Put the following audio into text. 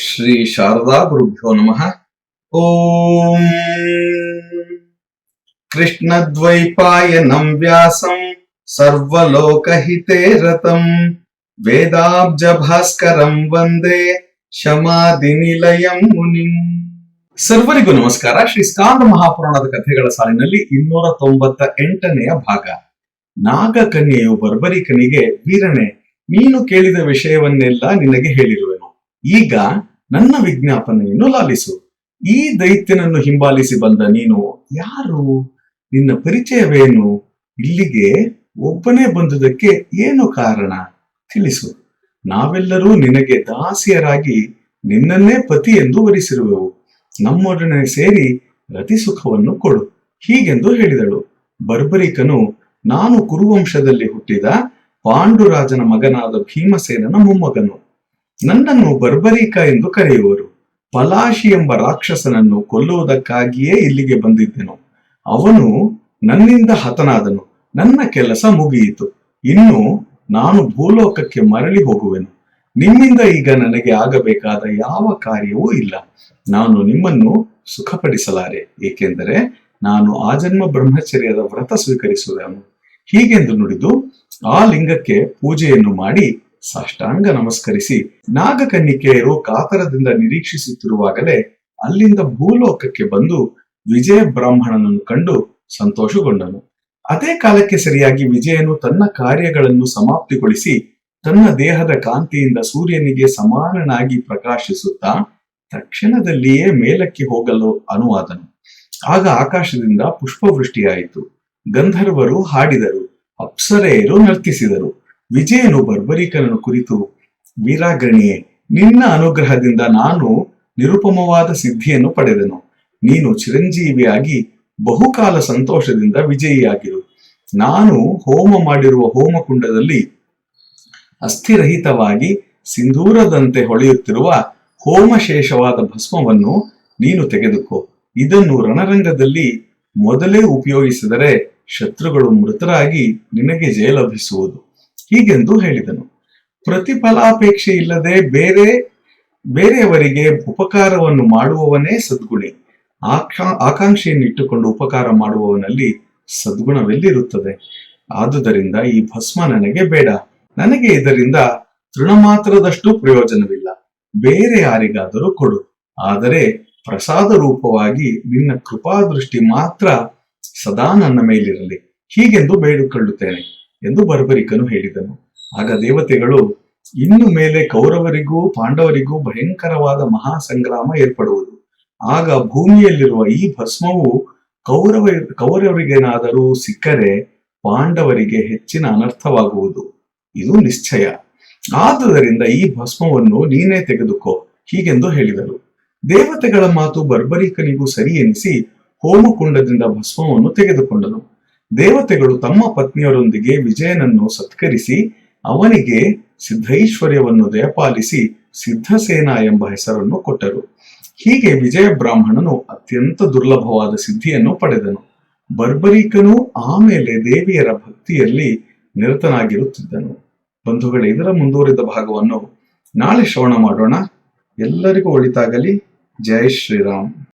ಶ್ರೀ ಶಾರದಾ ಗುರುಭ್ಯೋ ನಮಃ. ಓಂ ಸರ್ವಲೋಕಹಿತೇ ರತಂ. ವೇದಾಬ್ಜ ಭಾಸ್ಕರಂ ವಂದೇ ಶಮಾದಿ ನಿಲಯಂ ಮುನಿಂ. ಸರ್ವರಿಗೂ ನಮಸ್ಕಾರ. ಶ್ರೀ ಸ್ಕಾಂದ ಮಹಾಪುರಾಣದ ಕಥೆಗಳ ಸಾಲಿನಲ್ಲಿ ಇನ್ನೂರ ತೊಂಬತ್ತ ಎಂಟನೆಯ ಭಾಗ. ನಾಗಕನ್ಯೆಯು ಬರ್ಬರಿಕನಿಗೆ, ವೀರನೆ, ನೀನು ಕೇಳಿದ ವಿಷಯವನ್ನೆಲ್ಲ ನಿನಗೆ ಹೇಳಿರುವೆನು. ಈಗ ನನ್ನ ವಿಜ್ಞಾಪನೆಯನ್ನು ಲಾಲಿಸು. ಈ ದೈತ್ಯನನ್ನು ಹಿಂಬಾಲಿಸಿ ಬಂದ ನೀನು ಯಾರು? ನಿನ್ನ ಪರಿಚಯವೇನು? ಇಲ್ಲಿಗೆ ಒಬ್ಬನೇ ಬಂದುದಕ್ಕೆ ಏನು ಕಾರಣ? ತಿಳಿಸು. ನಾವೆಲ್ಲರೂ ನಿನಗೆ ದಾಸಿಯರಾಗಿ ನಿನ್ನನ್ನೇ ಪತಿ ಎಂದು ವರಿಸಿರುವೆವು. ನಮ್ಮೊಡನೆ ಸೇರಿ ರತಿ ಸುಖವನ್ನು ಕೊಡು. ಹೀಗೆಂದು ಹೇಳಿದಳು. ಬರ್ಬರಿಕನು, ನಾನು ಕುರುವಂಶದಲ್ಲಿ ಹುಟ್ಟಿದ ಪಾಂಡುರಾಜನ ಮಗನಾದ ಭೀಮಸೇನನ ಮೊಮ್ಮಗನು. ನನ್ನನ್ನು ಬರ್ಬರಿಕ ಎಂದು ಕರೆಯುವರು. ಪಲಾಶಿ ಎಂಬ ರಾಕ್ಷಸನನ್ನು ಕೊಲ್ಲುವುದಕ್ಕಾಗಿಯೇ ಇಲ್ಲಿಗೆ ಬಂದಿದ್ದೆನು. ಅವನು ನನ್ನಿಂದ ಹತನಾದನು. ನನ್ನ ಕೆಲಸ ಮುಗಿಯಿತು. ಇನ್ನು ನಾನು ಭೂಲೋಕಕ್ಕೆ ಮರಳಿ ಹೋಗುವೆನು. ನಿಮ್ಮಿಂದ ಈಗ ನನಗೆ ಆಗಬೇಕಾದ ಯಾವ ಕಾರ್ಯವೂ ಇಲ್ಲ. ನಾನು ನಿಮ್ಮನ್ನು ಸುಖಪಡಿಸಲಾರೆ. ಏಕೆಂದರೆ ನಾನು ಆಜನ್ಮ ಬ್ರಹ್ಮಚರ್ಯದ ವ್ರತ ಸ್ವೀಕರಿಸುವೆನು. ಹೀಗೆಂದು ನುಡಿದು ಆ ಲಿಂಗಕ್ಕೆ ಪೂಜೆಯನ್ನು ಮಾಡಿ ಸಾಷ್ಟಾಂಗ ನಮಸ್ಕರಿಸಿ. ನಾಗಕನ್ನಿಕೆಯರು ಕಾತರದಿಂದ ನಿರೀಕ್ಷಿಸುತ್ತಿರುವಾಗಲೇ ಅಲ್ಲಿಂದ ಭೂಲೋಕಕ್ಕೆ ಬಂದು ವಿಜಯ ಬ್ರಾಹ್ಮಣನನ್ನು ಕಂಡು ಸಂತೋಷಗೊಂಡನು. ಅದೇ ಕಾಲಕ್ಕೆ ಸರಿಯಾಗಿ ವಿಜಯನು ತನ್ನ ಕಾರ್ಯಗಳನ್ನು ಸಮಾಪ್ತಿಗೊಳಿಸಿ ತನ್ನ ದೇಹದ ಕಾಂತಿಯಿಂದ ಸೂರ್ಯನಿಗೆ ಸಮಾನನಾಗಿ ಪ್ರಕಾಶಿಸುತ್ತಾ ತಕ್ಷಣದಲ್ಲಿಯೇ ಮೇಲಕ್ಕೆ ಹೋಗಲು ಅನುವಾದನು. ಆಗ ಆಕಾಶದಿಂದ ಪುಷ್ಪವೃಷ್ಟಿಯಾಯಿತು. ಗಂಧರ್ವರು ಹಾಡಿದರು. ಅಪ್ಸರೆಯರು ನರ್ತಿಸಿದರು. ವಿಜಯನು ಬರ್ಬರಿಕನನ್ನು ಕುರಿತು ವೀರಾಗ್ರಣಿಯೇ, ನಿನ್ನ ಅನುಗ್ರಹದಿಂದ ನಾನು ನಿರುಪಮವಾದ ಸಿದ್ಧಿಯನ್ನು ಪಡೆದೆನು. ನೀನು ಚಿರಂಜೀವಿಯಾಗಿ ಬಹುಕಾಲ ಸಂತೋಷದಿಂದ ವಿಜಯಿಯಾಗಿರು. ನಾನು ಹೋಮ ಮಾಡಿರುವ ಹೋಮಕುಂಡದಲ್ಲಿ ಅಸ್ಥಿರಹಿತವಾಗಿ ಸಿಂಧೂರದಂತೆ ಹೊಳೆಯುತ್ತಿರುವ ಹೋಮಶೇಷವಾದ ಭಸ್ಮವನ್ನು ನೀನು ತೆಗೆದುಕೋ. ಇದನ್ನು ರಣರಂಗದಲ್ಲಿ ಮೊದಲೇ ಉಪಯೋಗಿಸಿದರೆ ಶತ್ರುಗಳು ಮೃತರಾಗಿ ನಿನಗೆ ಜಯ ಲಭಿಸುವುದು ಹೀಗೆಂದು ಹೇಳಿದನು. ಪ್ರತಿಫಲಾಪೇಕ್ಷೆ ಇಲ್ಲದೆ ಬೇರೆ, ಬೇರೆಯವರಿಗೆ ಉಪಕಾರವನ್ನು ಮಾಡುವವನೇ ಸದ್ಗುಣಿ. ಆಕಾ ಆಕಾಂಕ್ಷೆಯನ್ನು ಇಟ್ಟುಕೊಂಡು ಉಪಕಾರ ಮಾಡುವವನಲ್ಲಿ ಸದ್ಗುಣವೆಲ್ಲಿರುತ್ತದೆ? ಆದುದರಿಂದ ಈ ಭಸ್ಮ ನನಗೆ ಬೇಡ. ನನಗೆ ಇದರಿಂದ ತೃಣಮಾತ್ರದಷ್ಟು ಪ್ರಯೋಜನವಿಲ್ಲ. ಬೇರೆ ಯಾರಿಗಾದರೂ ಕೊಡು. ಆದರೆ ಪ್ರಸಾದ ರೂಪವಾಗಿ ನಿನ್ನ ಕೃಪಾದೃಷ್ಟಿ ಮಾತ್ರ ಸದಾ ನನ್ನ ಮೇಲಿರಲಿ. ಹೀಗೆಂದು ಬೇಡಿಕೊಳ್ಳುತ್ತೇನೆ. ಎಂದು ಬರ್ಬರಿಕನು ಹೇಳಿದನು. ಆಗ ದೇವತೆಗಳು ಇನ್ನು ಮೇಲೆ ಕೌರವರಿಗೂ ಪಾಂಡವರಿಗೂ ಭಯಂಕರವಾದ ಮಹಾ ಸಂಗ್ರಾಮ ಏರ್ಪಡುವುದು. ಆಗ ಭೂಮಿಯಲ್ಲಿರುವ ಈ ಭಸ್ಮವು ಕೌರವ, ಕೌರವರಿಗೇನಾದರೂ ಸಿಕ್ಕರೆ ಪಾಂಡವರಿಗೆ ಹೆಚ್ಚಿನ ಅನರ್ಥವಾಗುವುದು. ಇದು ನಿಶ್ಚಯ. ಆದುದರಿಂದ ಈ ಭಸ್ಮವನ್ನು ನೀನೇ ತೆಗೆದುಕೋ, ಹೀಗೆಂದು ಹೇಳಿದರು. ದೇವತೆಗಳ ಮಾತು ಬರ್ಬರಿಕನಿಗೂ ಸರಿ ಎನಿಸಿ ಹೋಮಕುಂಡದಿಂದ ಭಸ್ಮವನ್ನು ತೆಗೆದುಕೊಂಡನು. ದೇವತೆಗಳು ತಮ್ಮ ಪತ್ನಿಯರೊಂದಿಗೆ ವಿಜಯನನ್ನು ಸತ್ಕರಿಸಿ, ಅವನಿಗೆ ಸಿದ್ಧೈಶ್ವರ್ಯವನ್ನು ದಯಪಾಲಿಸಿ ಸಿದ್ಧಸೇನಾ ಎಂಬ ಹೆಸರನ್ನು ಕೊಟ್ಟರು. ಹೀಗೆ ವಿಜಯ ಬ್ರಾಹ್ಮಣನು ಅತ್ಯಂತ ದುರ್ಲಭವಾದ ಸಿದ್ಧಿಯನ್ನು ಪಡೆದನು. ಬರ್ಬರೀಕನು ಆಮೇಲೆ ದೇವಿಯರ ಭಕ್ತಿಯಲ್ಲಿ ನಿರತನಾಗಿರುತ್ತಿದ್ದನು. ಬಂಧುಗಳೇ, ಇದರ ಮುಂದುವರಿದ ಭಾಗವನ್ನು ನಾಳೆ ಶ್ರವಣ ಮಾಡೋಣ. ಎಲ್ಲರಿಗೂ ಒಳಿತಾಗಲಿ. ಜಯ ಶ್ರೀರಾಮ್.